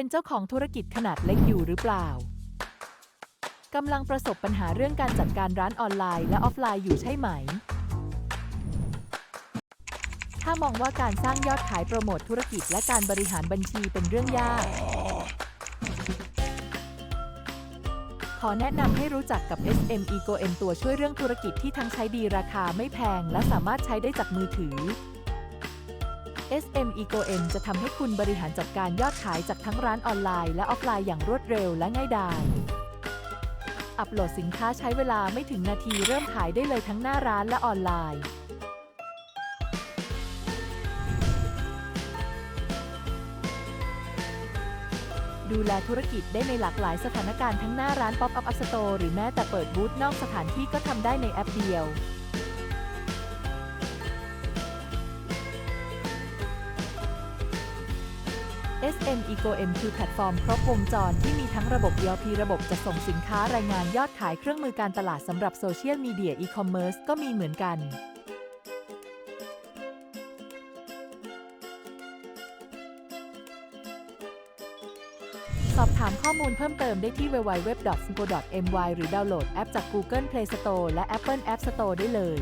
เป็นเจ้าของธุรกิจขนาดเล็กอยู่หรือเปล่ากำลังประสบปัญหาเรื่องการจัดการร้านออนไลน์และออฟไลน์อยู่ใช่ไหม ถ้ามองว่าการสร้างยอดขายโปรโมทธุรกิจและการบริหารบัญชีเป็นเรื่องยาก ขอแนะนำให้รู้จักกับ SM Ego M ตัวช่วยเรื่องธุรกิจที่ทั้งใช้ดีราคาไม่แพง และสามารถใช้ได้จากมือถือ SM Ego M จะทำให้คุณบริหารจัดการยอดขายจากทั้งร้านออนไลน์และออฟไลน์อย่างรวดเร็วและง่ายดาย อัปโหลดสินค้าใช้เวลาไม่ถึงนาทีเริ่มขายได้เลยทั้งหน้าร้านและออนไลน์ ดูแลธุรกิจได้ในหลากหลายสถานการณ์ทั้งหน้าร้าน Pop-up Up Store หรือแม้แต่เปิดบูธนอกสถานที่ก็ทำได้ในแอปเดียว SM Ego M คือแพลตฟอร์มครบวงจรที่มีทั้งระบบ ERP ระบบจะส่งสินค้ารายงานยอดขายเครื่องมือการตลาดสำหรับโซเชียลมีเดียอีคอมเมิร์ซก็มีเหมือนกันสอบถามข้อมูลเพิ่มเติมได้ที่ www.sco.my หรือดาวน์โหลดแอปจาก Google Play Store และ Apple App Store ได้เลย